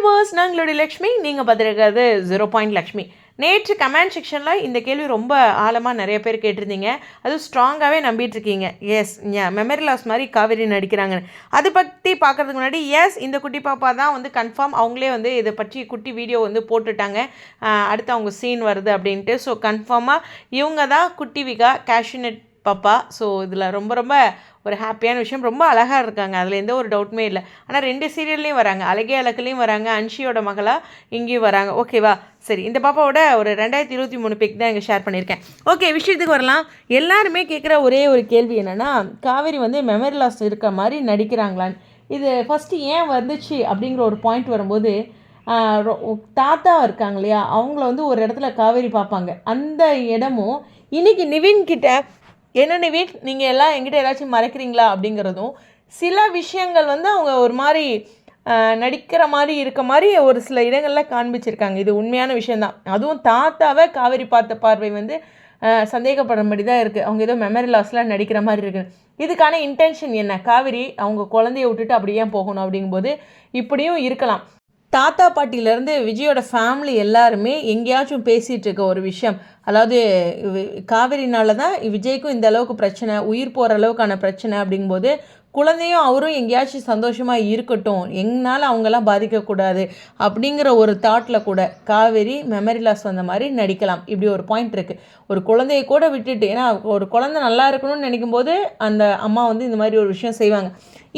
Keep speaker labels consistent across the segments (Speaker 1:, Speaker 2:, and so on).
Speaker 1: Viewers நாங்களுடைய Lakshmi நீங்கள் பார்த்துருக்கிறது zero point Lakshmi. நேற்று comment செக்ஷனில் இந்த கேள்வி ரொம்ப ஆழமாக நிறைய பேர் கேட்டிருந்தீங்க. அதுவும் ஸ்ட்ராங்காகவே நம்பிட்டுருக்கீங்க எஸ் மெமரி லாஸ் மாதிரி காவேரி நடிக்கிறாங்கன்னு. அதை பற்றி பார்க்கறதுக்கு முன்னாடி எஸ் இந்த குட்டி பாப்பா தான் வந்து கன்ஃபார்ம் அவங்களே வந்து இதை பற்றி குட்டி வீடியோ வந்து போட்டுட்டாங்க. அடுத்து அவங்க சீன் வருது அப்படின்ட்டு. ஸோ கன்ஃபார்மாக இவங்க தான் குட்டி விகா கேஷ்யூநட் பாப்பா. ஸோ இதில் ரொம்ப ரொம்ப ஒரு ஹாப்பியான விஷயம். ரொம்ப அழகாக இருக்காங்க. அதில் எந்த ஒரு டவுட்டுமே இல்லை. ஆனால் ரெண்டு சீரியல்லையும் வராங்க. அழகே அழகுலையும் வராங்க. அன்ஷியோட மகளாக இங்கேயும் வராங்க. ஓகேவா சரி இந்த பாப்பாவோட ஒரு ரெண்டாயிரத்தி இருபத்தி மூணு பிக் தான் இங்கே ஷேர் பண்ணியிருக்கேன். ஓகே விஷயத்துக்கு வரலாம். எல்லாருமே கேட்குற ஒரே ஒரு கேள்வி என்னென்னா காவேரி வந்து மெமரி லாஸ் இருக்க மாதிரி நடிக்கிறாங்களான்னு. இது ஃபஸ்ட்டு ஏன் வந்துச்சு அப்படிங்கிற ஒரு பாயிண்ட் வரும்போது ரொ- தாத்தா இருக்காங்க இல்லையா? அவங்கள வந்து ஒரு இடத்துல காவேரி பார்ப்பாங்க அந்த இடமும் இன்னைக்கு நிவின் கிட்ட என்னென்ன வீட் நீங்கள் எல்லாம் எங்கிட்ட ஏதாச்சும் மறைக்கிறீங்களா அப்படிங்கிறதும் சில விஷயங்கள் வந்து அவங்க ஒரு மாதிரி நடிக்கிற மாதிரி இருக்க மாதிரி ஒரு சில இடங்களில் காண்பிச்சிருக்காங்க. இது உண்மையான விஷயந்தான் அதுவும் தாத்தாவை காவேரி பார்த்த பார்வை வந்து சந்தேகப்படும்படி தான் இருக்குது அவங்க ஏதோ மெமரி லாஸ்லாம் நடிக்கிற மாதிரி இருக்குது இதுக்கான இன்டென்ஷன் என்ன? காவேரி அவங்க குழந்தைய விட்டுட்டு அப்படியே போகணும் அப்படிங்கும்போது இப்படியும் இருக்கலாம். தாத்தா பாட்டியிலேருந்து விஜயோட ஃபேமிலி எல்லாருமே எங்கேயாச்சும் பேசிகிட்டு இருக்க ஒரு விஷயம். அதாவது காவிரினால காவேரினால தான் விஜய்க்கும் இந்த அளவுக்கு பிரச்சனை உயிர் போகிற அளவுக்கான பிரச்சனை அப்படிங்கும்போது குழந்தையும் அவரும் எங்கேயாச்சும் சந்தோஷமாக இருக்கட்டும். எங்களால் அவங்களாம் பாதிக்கக்கூடாது அப்படிங்கிற ஒரு தாட்டில் கூட காவேரி மெமரி லாஸ் வந்த மாதிரி நடிக்கலாம். இப்படி ஒரு பாயிண்ட் இருக்குது ஒரு குழந்தைய கூட விட்டுட்டு ஏன்னா ஒரு குழந்தை நல்லா இருக்கணும்னு நினைக்கும் போது அந்த அம்மா வந்து இந்த மாதிரி ஒரு விஷயம் செய்வாங்க.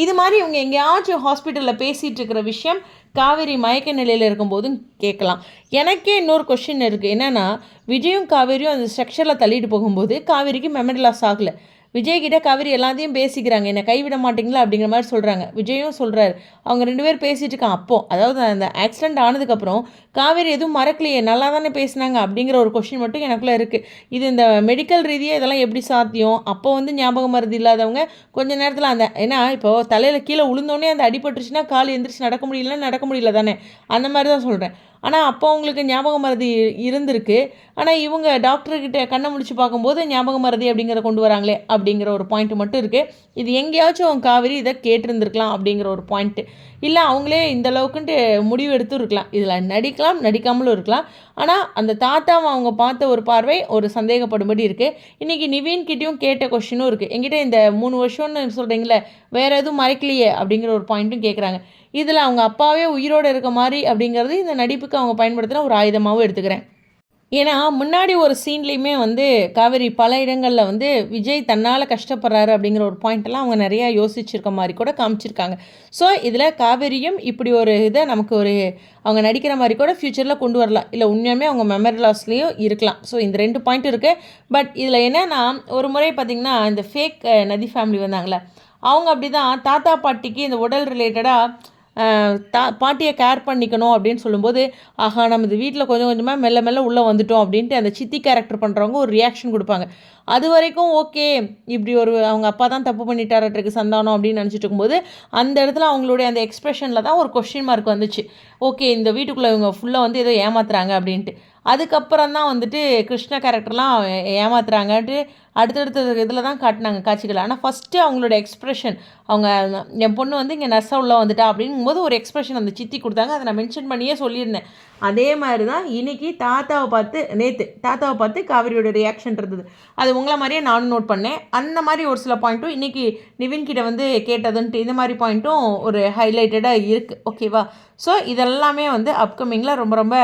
Speaker 1: இது மாதிரி இவங்க எங்கேயாச்சும் ஹாஸ்பிட்டலில் பேசிகிட்டு இருக்கிற விஷயம் காவேரி மயக்க நிலையில் இருக்கும்போதும் கேட்கலாம். எனக்கே இன்னொரு கொஷின் இருக்குது என்னென்னா விஜயும் காவேரியும் அந்த ஸ்ட்ரக்சரில் தள்ளிட்டு போகும்போது காவேரிக்கு மெமரி லாஸ் ஆகலை. விஜய்கிட்ட கவிரி எல்லாத்தையும் பேசிக்கிறாங்க. என்னை கைவிட மாட்டீங்களா அப்படிங்கிற மாதிரி சொல்கிறாங்க விஜயும் சொல்கிறாரு அவங்க ரெண்டு பேர் பேசிகிட்டு இருக்கான் அப்போ அதாவது அந்த ஆக்சிடென்ட் ஆனதுக்கப்புறம் காவேரி எதுவும் மறக்கலையே. நல்லா தானே பேசினாங்க அப்படிங்கிற ஒரு கொஷின் மட்டும் எனக்குள்ளே இருக்குது இது இந்த மெடிக்கல் ரீதியாக இதெல்லாம் எப்படி சாத்தியம்? அப்போ வந்து ஞாபகம் மருந்து இல்லாதவங்க கொஞ்ச நேரத்தில் அந்த ஏன்னா இப்போ தலையில் கீழே உளுந்தோடனே அந்த அடிபட்டுருச்சுன்னா கால் எந்திரிச்சு நடக்க முடியலன்னா நடக்க முடியல தானே. அந்த மாதிரி தான் சொல்கிறேன் ஆனால் அப்போ அவங்களுக்கு ஞாபக மருதி இருந்திருக்கு. ஆனால் இவங்க டாக்டர்கிட்ட கண்ணை முடிச்சு பார்க்கும்போது ஞாபக மருதி அப்படிங்கிறத கொண்டு வராங்களே அப்படிங்கிற ஒரு பாயிண்ட் மட்டும் இருக்குது இது எங்கேயாச்சும் காவேரி இதை கேட்டிருந்துருக்கலாம் அப்படிங்கிற ஒரு பாயிண்ட்டு இல்லை அவங்களே இந்த அளவுக்குன்ட்டு முடிவு எடுத்து இருக்கலாம். இதில் நடிக்கலாம் நடிக்காமலும் இருக்கலாம். ஆனால் அந்த தாத்தாவை அவங்க பார்த்த ஒரு பார்வை ஒரு சந்தேகப்படும்படி இருக்குது இன்றைக்கி நிவீன்கிட்டையும் கேட்ட கொஷினும் இருக்குது என்கிட்ட இந்த மூணு வருஷம்னு சொல்கிறீங்களே வேறு எதுவும் மறைக்கலையே அப்படிங்கிற ஒரு பாயிண்ட்டும் கேட்குறாங்க இதில் அவங்க அப்பாவே உயிரோடு இருக்க மாதிரி அப்படிங்கிறது இந்த நடிப்புக்கு அவங்க பயன்படுத்தின ஒரு ஆயுதமாகவும் எடுத்துக்கிறேன். ஏன்னா முன்னாடி ஒரு சீன்லேயுமே வந்து காவேரி பல இடங்களில் வந்து விஜய் தன்னால் கஷ்டப்படுறாரு அப்படிங்கிற ஒரு பாயிண்ட்லாம் அவங்க நிறையா யோசிச்சிருக்க மாதிரி கூட காமிச்சிருக்காங்க. ஸோ இதில் காவேரியும் இப்படி ஒரு இதை நமக்கு ஒரு அவங்க நடிக்கிற மாதிரி கூட ஃப்யூச்சரில் கொண்டு வரலாம். இல்லை உண்மையுமே அவங்க மெமரி லாஸ்லேயும் இருக்கலாம். ஸோ இந்த ரெண்டு பாயிண்ட் இருக்குது பட் இதில் என்னென்னா ஒரு முறை பார்த்திங்கன்னா இந்த ஃபேக் நதி ஃபேமிலி வந்தாங்களே அவங்க அப்படி தான் தாத்தா பாட்டிக்கு இந்த உடல் ரிலேட்டடாக தா பாட்டியை கேர் பண்ணிக்கணும் அப்படின்னு சொல்லும்போது ஆஹா நம்ம இது வீட்டில் கொஞ்சம் கொஞ்சமாக மெல்ல மெல்ல உள்ளே வந்துட்டோம் அப்படின்ட்டு அந்த சித்தி கேரக்டர் பண்ணுறவங்க ஒரு ரியாக்ஷன் கொடுப்பாங்க. அது வரைக்கும் ஓகே இப்படி ஒரு அவங்க அப்பா தான் தப்பு பண்ணிட்டாரட்டுருக்கு சந்தானம் அப்படின்னு நினச்சிட்டு இருக்கும்போது அந்த இடத்துல அவங்களுடைய அந்த எக்ஸ்பிரஷனில் தான் ஒரு கொஷின் மார்க் வந்துச்சு. ஓகே இந்த வீட்டுக்குள்ளே இவங்க ஃபுல்லாக வந்து ஏதோ ஏமாத்துறாங்க அப்படின்ட்டு. அதுக்கப்புறம் தான் வந்துட்டு கிருஷ்ண கேரக்டர்லாம் ஏமாத்துறாங்கன்ட்டு அடுத்தடுத்த இதில் தான் காட்டினாங்க காட்சிகள். ஆனால் ஃபஸ்ட்டு அவங்களோட எக்ஸ்ப்ரெஷன் அவங்க என் பொண்ணு வந்து இங்கே நர்ஸாக உள்ள வந்துட்டா அப்படிங்கும்போது ஒரு எக்ஸ்ப்ரெஷன் அந்த சித்தி கொடுத்தாங்க. அதை நான் மென்ஷன் பண்ணியே சொல்லியிருந்தேன். அதே மாதிரி தான் இன்னைக்கு தாத்தாவை பார்த்து நேற்று தாத்தாவை பார்த்து காவிரியோட ரியாக்ஷன் இருந்தது. அது உங்களை மாதிரியே நானும் நோட் பண்ணேன். அந்த மாதிரி ஒரு சில பாயிண்ட்டும் இன்றைக்கி நிவின் கிட்ட வந்து கேட்டதுன்ட்டு இந்த மாதிரி பாயிண்ட்டும் ஒரு ஹைலைட்டடாக இருக்குது ஓகேவா ஸோ இதெல்லாமே வந்து அப்கமிங்கில் ரொம்ப ரொம்ப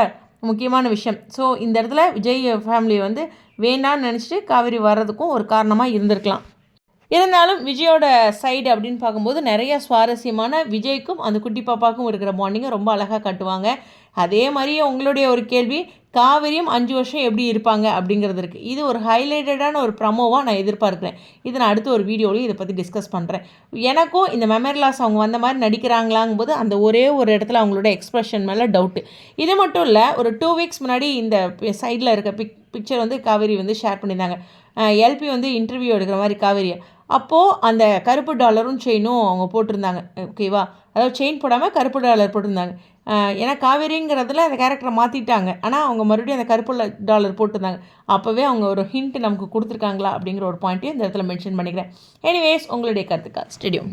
Speaker 1: முக்கியமான விஷயம். ஸோ இந்த இடத்துல விஜய் ஃபேமிலி வந்து வேண்டான்னு நினச்சிட்டு காவேரி வர்றதுக்கும் ஒரு காரணமாக இருந்திருக்கலாம். இருந்தாலும் விஜயோட சைடு அப்படின்னு பார்க்கும்போது நிறைய சுவாரஸ்யமான விஜய்க்கும் அந்த குட்டி பாப்பாவுக்கும் இருக்கிற பாண்டிங்கை ரொம்ப அழகாக காட்டுவாங்க. அதே மாதிரியே உங்களுடைய ஒரு கேள்வி காவிரியும் அஞ்சு வருஷம் எப்படி இருப்பாங்க அப்படிங்கிறது இருக்குது இது ஒரு ஹைலைட்டடான ஒரு ப்ரமோவாக நான் எதிர்பார்க்குறேன். இதை நான் அடுத்த ஒரு வீடியோலையும் இதை பற்றி டிஸ்கஸ் பண்ணுறேன் எனக்கும் இந்த மெமரி லாஸ் அவங்க வந்த மாதிரி நடிக்கிறாங்களாங்கும்போது அந்த ஒரே ஒரு இடத்துல அவங்களோட எக்ஸ்ப்ரெஷன் மேலே டவுட்டு இது மட்டும் இல்லை ஒரு டூ வீக்ஸ் முன்னாடி இந்த சைடில் இருக்க பிக் பிக்சர் வந்து காவேரி வந்து ஷேர் பண்ணியிருந்தாங்க. எல்பி வந்து இன்டர்வியூ எடுக்கிற மாதிரி காவேரியை அப்போது அந்த கருப்பு டாலரும் செயினும் அவங்க போட்டிருந்தாங்க. ஓகேவா அதாவது செயின் போடாமல் கருப்பு டாலர் போட்டிருந்தாங்க. ஏன்னா காவேரிங்கிறதுல அந்த கேரக்டரை மாற்றிட்டாங்க ஆனால் அவங்க மறுபடியும் அந்த கருப்பு டாலர் போட்டிருந்தாங்க. அப்போவே அவங்க ஒரு ஹிண்ட் நமக்கு கொடுத்துருக்காங்களா அப்படிங்கிற ஒரு பாயிண்ட்டையும் இந்த இடத்துல மென்ஷன் பண்ணிக்கிறேன். எனிவேஸ் உங்களுடைய கருத்துக்கா ஸ்டேடியம்